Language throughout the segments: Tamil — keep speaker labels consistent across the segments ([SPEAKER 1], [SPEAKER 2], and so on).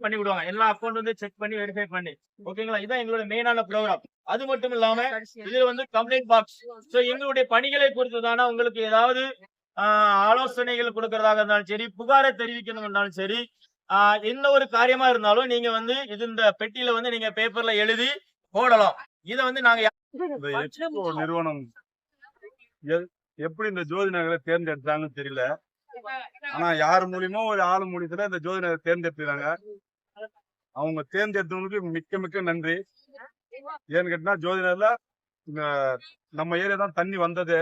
[SPEAKER 1] பண்ணி விடுவாங்க எல்லா அக்கௌண்ட் வந்து செக் பண்ணி வெரிஃபை பண்ணி. ஓகேங்களா இதான் எங்களோட மெயினான ப்ரோக்ராம் அது மட்டும் இல்லாம இதுல வந்து கம்ப்ளைண்ட் பாக்ஸ் சோ எங்களுடைய பணிகளை பொறுத்ததான உங்களுக்கு ஏதாவது ஆஹ், ஆலோசனைகள் கொடுக்கறதாக இருந்தாலும் சரி புகாரை தெரிவிக்கணும் இருந்தாலும் சரி ஆஹ், எந்த ஒரு காரியமா இருந்தாலும் நீங்க வந்து இது இந்த பெட்டியில வந்து நீங்க பேப்பர்ல எழுதி போடலாம். இதை வந்து நாங்க
[SPEAKER 2] நிறுவனம் எப்படி இந்த ஜோதி நகரை தேர்ந்தெடுத்தாங்கன்னு தெரியல. ஆனா யார் மூலியமோ ஒரு ஆள் மூலியத்துல இந்த ஜோதி நகரை தேர்ந்தெடுத்துறாங்க அவங்க தேர்ந்தெடுத்தவங்களுக்கு மிக்க மிக்க நன்றி. ஏன்னு கேட்டா ஜோதி நகர்ல இந்த நம்ம ஏரியா தான் தண்ணி வந்தது.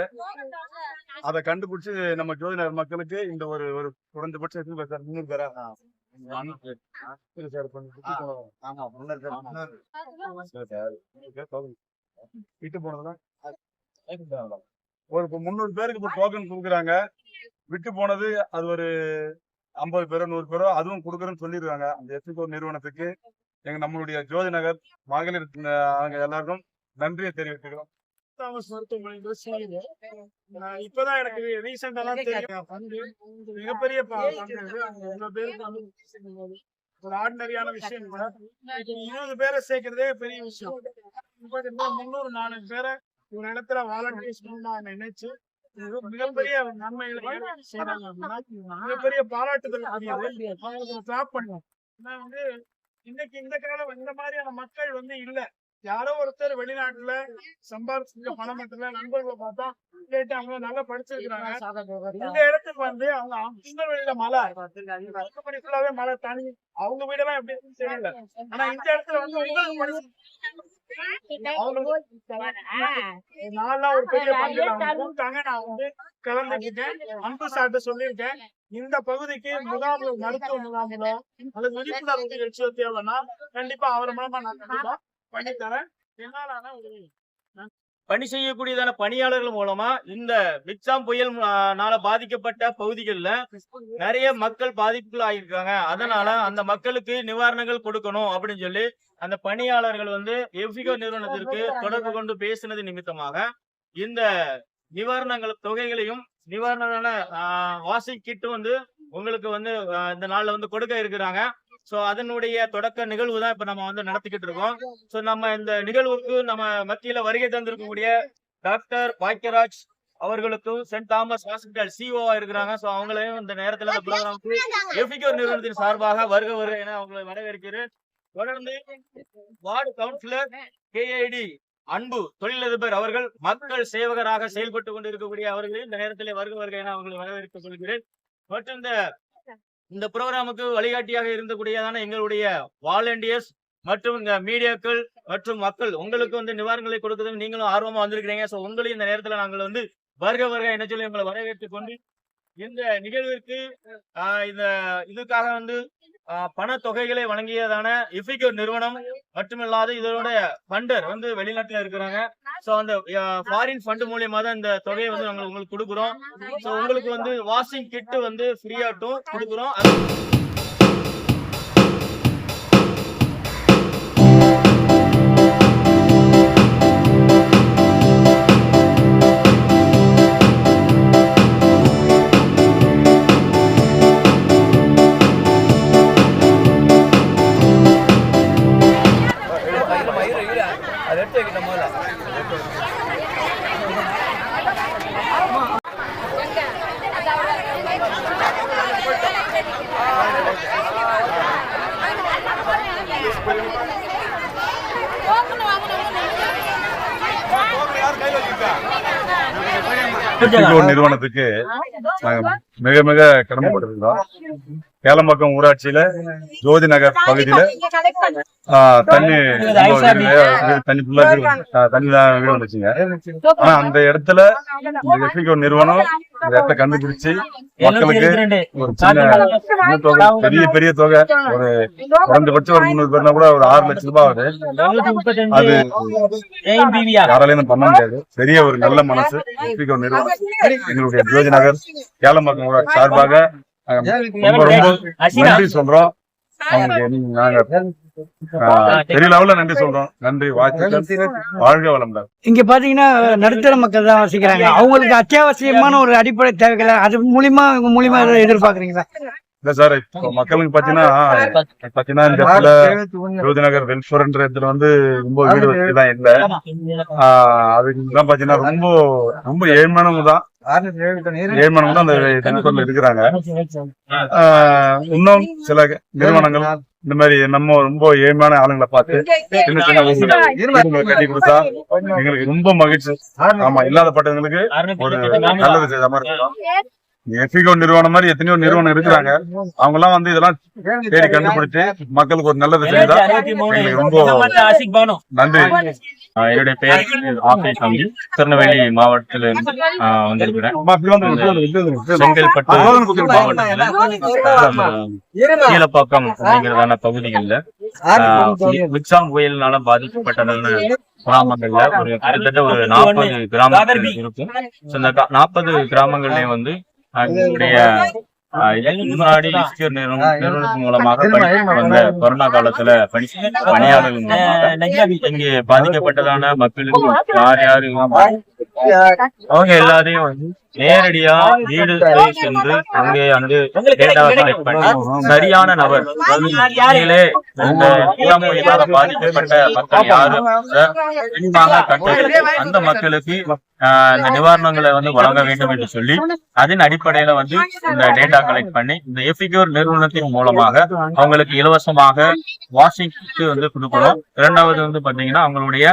[SPEAKER 2] அதை கண்டுபிடிச்சு நம்ம ஜோதி நகர் மக்களுக்கு இந்த ஒரு ஒரு குறைந்தபட்சம் முன்னூறு பேரா சரி சார் கொஞ்சம் சரி. சார் விட்டு போனதுதான் ஒரு இப்ப முந்நூறு பேருக்கு இப்ப டோக்கன் கொடுக்குறாங்க. விட்டு போனது அது ஒரு ஐம்பது பேரோ நூறு பேரோ அதுவும் கொடுக்குறேன்னு சொல்லிருக்காங்க அந்த எஸ்பிகோ நிறுவனத்துக்கு எங்க நம்மளுடைய ஜோதி நகர் மகளிர் அஹ், எல்லாருக்கும் நன்றியை தெரிவித்துக்கிறோம்.
[SPEAKER 3] தாமஸ் மருத்துவமனை செய்யுது இப்பதான் எனக்கு ரீசெண்டா தான் தெரியும். வந்து மிகப்பெரிய ப- பேருக்கு ஒரு ஆர்டினரியான விஷயம் இருபது பேரை சேர்க்கறதே பெரிய விஷயம். முந்நூறு நானூறு பேரை ஒரு இடத்துல வாலண்டியர்ஸ் நான் நினைச்சு மிகப்பெரிய நன்மைகளை மிகப்பெரிய பாராட்டுதல் கிளாப் பண்ணுவோம் ஏன்னா வந்து இன்னைக்கு இந்த காலம் இந்த மாதிரியான மக்கள் வந்து இல்ல. யாரோ ஒருத்தர் வெளிநாட்டுல சம்பாதிச்ச பணம் மட்டும் இல்ல நண்பர்களை பார்த்தா கேட்டு அவங்க நல்லா படிச்சிருக்கிறாங்க. இந்த இடத்துக்கு வந்து அவங்க திருநெல்வேலியில மழை. மருத்துவமனை ஃபுல்லாவே மழை தனி அவங்க வீடெல்லாம் எப்படி தெரியல. ஆனா இந்த இடத்துல வந்து உங்களுக்கு நான்லாம் ஒரு பெரிய கூப்பிட்டாங்க. நான் வந்து கலந்துக்கிட்டேன் அன்பு சார்ட்ட சொல்லியிருக்கேன். இந்த பகுதிக்கு முகாம் மருத்துவ முகாமிலோ அல்லது விழிப்புணர்வு நிகழ்ச்சியோ தேவைன்னா கண்டிப்பா அவர் மூலமா நான் கண்டிப்பா என்னாலான
[SPEAKER 1] பணி செய்யக்கூடியதான பணியாளர்கள் மூலமா இந்த மிக்சாம் புயல் நால பாதிக்கப்பட்ட பகுதிகளில் நிறைய மக்கள் பாதிப்புகள் ஆகியிருக்காங்க அதனால அந்த மக்களுக்கு நிவாரணங்கள் கொடுக்கணும் அப்படின்னு சொல்லி அந்த பணியாளர்கள் வந்து எஃபிகோ நிறுவனத்திற்கு தொடர்பு கொண்டு பேசினது நிமித்தமாக இந்த நிவாரணங்கள் தொகைகளையும் நிவாரணமான வாஷிங் கிட்டும் வந்து உங்களுக்கு வந்து இந்த நாள்ல வந்து கொடுக்க இருக்கிறாங்க. சோ அதனுடைய தொடக்க நிகழ்வு தான் இப்ப நம்ம வந்து நடத்திக்கிட்டு இருக்கோம். சோ நம்ம இந்த நிகழ்வுக்கு நம்ம மத்தியில வருகை தந்திருக்கக்கூடிய டாக்டர் பாக்கியராஜ் அவர்களுக்கும் சென்ட் தாமஸ் ஹாஸ்பிட்டல் சிஓவா இருக்கிறாங்க. சோ அவங்களையும் இந்த நேரத்துல இந்த ப்ரோக்ராமுக்கு எஃபிகோ நிறுவனத்தின் சார்பாக வருக வருக என அவங்களை வரவேற்கிறேன். தொடர்ந்து வார்டு கவுன்சிலர் கேஐடி அன்பு தொழிலதிபர் அவர்கள் மக்கள் சேவகராக செயல்பட்டு கொண்டிருக்கக்கூடிய அவர்களையும் இந்த நேரத்திலே வருக வருக என அவங்களை வரவேற்க சொல்கிறேன் மற்றும் இந்த இந்த ப்ரோக்ராமுக்கு வழிகாட்டியாக இருந்தக்கூடியதான எங்களுடைய வாலண்டியர்ஸ் மற்றும் இந்த மீடியாக்கள் மற்றும் மக்கள் உங்களுக்கு வந்து நிவாரணங்களை கொடுக்கறது நீங்களும் ஆர்வமா வந்திருக்கிறீங்க. சோ உங்களையும் இந்த நேரத்துல நாங்கள் வந்து வருக வருக என்ன சொல்லி உங்களை வரவேற்றுக் கொண்டு இந்த நிகழ்விற்கு ஆஹ் இந்த இதுக்காக வந்து பண தொகைகளை வழங்கியதான இஃபிகோ நிறுவனம் மட்டுமில்லாது இதனுடைய ஃபண்டர் வந்து வெளிநாட்டுல இருக்கிறாங்க. சோ அந்த ஃபாரின் ஃபண்ட் மூலியமா தான் இந்த தொகையை வந்து நாங்கள் உங்களுக்கு கொடுக்குறோம். சோ உங்களுக்கு வந்து வாஷிங் கிட் வந்து ஃப்ரீயாட்டும் கொடுக்குறோம். அது
[SPEAKER 2] நிறுவனத்துக்கு நாங்க மிக மிக கடமைப்பட்டிருந்தோம் கேளம்பாக்கம் ஊராட்சியில ஜோதி நகர் பகுதியில ஆஹ், தண்ணி தண்ணி ஃபுல்லா தண்ணி வீடு வந்துச்சுங்க. ஆனா அந்த இடத்துல இந்த எஸ்பிகோ நிறுவனம் இந்த இடத்த கண்டுபிடிச்சு மக்களுக்கு ஒரு சின்ன தொகை பெரிய பெரிய தொகை ஒரு குறைந்தபட்சம் ஒரு முந்நூறு பேர்னா கூட ஒரு ஆறு லட்சம் ரூபாய் ஆகுது அது யாராலையும் பண்ண முடியாது. பெரிய ஒரு நல்ல மனசு நிறுவனம் எங்களுடைய ஜோதி நகர் கேளம்பாக்கம் சார்பாக ரொம்ப ரொம்ப நன்றி சொல்றோம். அவங்களுக்கு நீங்க- பெரிய லெவல்ல நன்றி சொல்றோம். நன்றி. வாழ்த்துக்கள் வாழ்க வளமுடன்.
[SPEAKER 4] இங்க பாத்தீங்கன்னா நடுத்தர மக்கள் தான் வசிக்கிறாங்க. அவங்களுக்கு அத்தியாவசியமான ஒரு அடிப்படை தேவைகள் அது மூலியமா மூலியமா எதாவது எதிர்பார்க்கறீங்களா?
[SPEAKER 2] இல்ல சார் இப்போ மக்களுக்கு பாத்தீங்கன்னா பாத்தீங்கன்னா இந்த இடத்துல ஜோதி நகர் வெல்ஃபேர்ன்ற இடத்துல வந்து ரொம்ப வீடு வசதி தான் இல்ல. ஆஹ் அதுக்கு தான் பாத்தீங்கன்னா ரொம்ப ரொம்ப ஏழ்மையானவங்க தான். ஏழ்மையானவங்க தான் அந்த வெல்ஃபேர்ல இருக்கிறாங்க. ஆஹ் இன்னும் சில நிறுவனங்கள் இந்த மாதிரி நம்ம ரொம்ப ஏழ்மையான ஆளுங்களை பார்த்து சின்ன சின்ன கட்டி கொடுத்தா எங்களுக்கு ரொம்ப மகிழ்ச்சி. ஆமா இல்லாதப்பட்டவங்களுக்கு ஒரு நல்லது செய்த மாதிரி இருக்கும். எஃபிகோ நிறுவனம் மாதிரி எத்தனையோ நிறுவனம் இருக்கிறாங்க. அவங்க எல்லாம் வந்து இதெல்லாம் தேடி கண்டுபிடிச்சு மக்களுக்கு ஒரு நல்லது செய்தா ரொம்ப நன்றி.
[SPEAKER 1] என்னுடைய பெயர் ஆசை தம்பி. திருநெல்வேலி மாவட்டத்தில் இருந்து ஆஹ் வந்திருக்கிறேன். செங்கல்பட்டு மாவட்டத்தில் கீழப்பாக்கம் அப்படிங்கிறதான பகுதிகளில் மிக்சாம் புயலினால பாதிக்கப்பட்டதான கிராமங்கள்ல ஒரு கிட்டத்தட்ட ஒரு நாற்பது கிராமங்கள் இந்த நாற்பது கிராமங்கள்லயும் வந்து எங்களுடைய முன்னாடி நிறுவனத்தின் மூலமாக வந்த கொரோனா காலத்துல பணி பணியாளர்கள் இங்கே பாதிக்கப்பட்டதான மக்களுக்கு யார் யாரு அவங்க எல்லாரையும் வந்து நேரடியா வீடு தேடி சென்று அங்கே வந்து டேட்டா கலெக்ட் பண்ணி சரியான நபர். நீங்களே இந்த புயலால பாதிக்கப்பட்ட மக்கள் யாரு? குறிப்பாக கட்டளை அந்த மக்களுக்கு இந்த நிவாரணங்களை வந்து வழங்க வேண்டும் என்று சொல்லி அதன் அடிப்படையில வந்து இந்த டேட்டா கலெக்ட் பண்ணி இந்த எஃபிகூர் நிறுவனத்தின் மூலமாக அவங்களுக்கு இலவசமாக வாஷிங்க்கு வந்து கொடுக்கணும் இரண்டாவது வந்து பாத்தீங்கன்னா அவங்களுடைய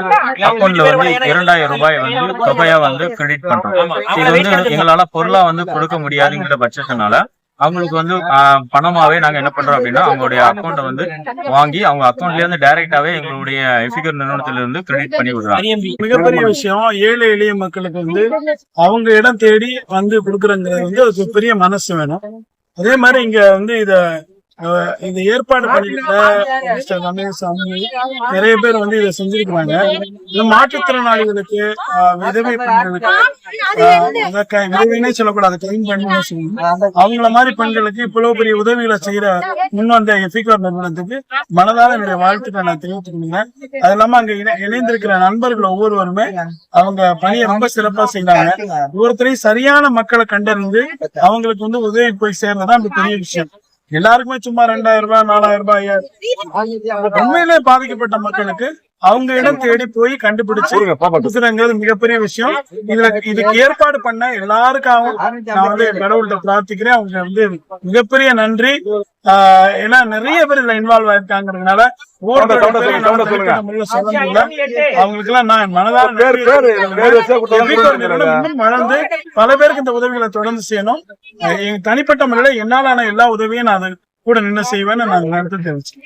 [SPEAKER 1] அக்கௌண்ட்ல வந்து இரண்டாயிரம் ரூபாய் வந்து தொகையா வந்து கிரெடிட் பண்றோம். இது வந்து எங்களால பொருளா வந்து கொடுக்க முடியாதுங்கிற பட்சத்தினால அவங்களுக்கு வந்து ஆஹ், பணமாவே நாங்க என்ன பண்றோம் அப்படின்னா அவங்களுடைய அக்கௌண்ட்டை வந்து வாங்கி அவங்க அக்கௌண்ட்ல இருந்து டைரக்டாவே எங்களுடைய எஃபிகர் நிறுவனத்தில இருந்து கிரெடிட் பண்ணி விடுறாங்க.
[SPEAKER 3] மிகப்பெரிய விஷயம் ஏழை எளிய மக்களுக்கு வந்து அவங்க இடம் தேடி வந்து கொடுக்கறங்கிறது வந்து பெரிய மனசு வேணும். அதே மாதிரி இங்க வந்து இத இந்த ஏற்பாடு பண்ணிருக்க மிஸ்டர் ரமேஷ்சாமி நிறைய பேர் வந்து இதை செஞ்சிருக்காங்க இந்த மாற்றுத்திறனாளிகளுக்கு விதவை பெண்களுக்கு விதவைனே சொல்லக்கூடாது. கைன் பண்ணி சொல்லணும் அவங்கள மாதிரி பெண்களுக்கு இவ்வளவு பெரிய உதவிகளை செய்யற முன் வந்த எஃபிகர் நிறுவனத்துக்கு மனதார என்னுடைய வாழ்த்துக்களை நான் தெரிவித்துக்கணுங்க அது இல்லாம அங்க இணை- இணைந்திருக்கிற நண்பர்கள் ஒவ்வொருவருமே அவங்க பணியை ரொம்ப சிறப்பா செய்யறாங்க ஒவ்வொருத்தரையும் சரியான மக்களை கண்டறிந்து அவங்களுக்கு வந்து உதவி போய் சேர்றதுதான் அந்த பெரிய விஷயம். எல்லாருக்குமே சும்மா ரெண்டாயிரம் ரூபாய் நாலாயிரம் ரூபாய் உண்மையிலே பாதிக்கப்பட்ட மக்களுக்கு அவங்க இடம் தேடி போய் கண்டுபிடிச்சு கொடுக்குறங்கிறது மிகப்பெரிய விஷயம். இதுல இதுக்கு ஏற்பாடு பண்ண எல்லாருக்காகவும் நான் வந்து கடவுள்கிட்ட பிரார்த்திக்கிறேன். அவங்க வந்து மிகப்பெரிய நன்றி. ஆஹ் ஏன்னா நிறைய பேர் இதுல இன்வால்வ் ஆயிருக்காங்கிறதுனால. அவங்களுக்கு எல்லாம் நான் மனதார வளர்ந்து பல பேருக்கு இந்த உதவிகளை தொடர்ந்து செய்யணும். தனிப்பட்ட முறையில என்னாலான எல்லா உதவியும் நான் அது கூட நின்று செய்வேன்னு நான் நடத்தி தெரிவிச்சேன்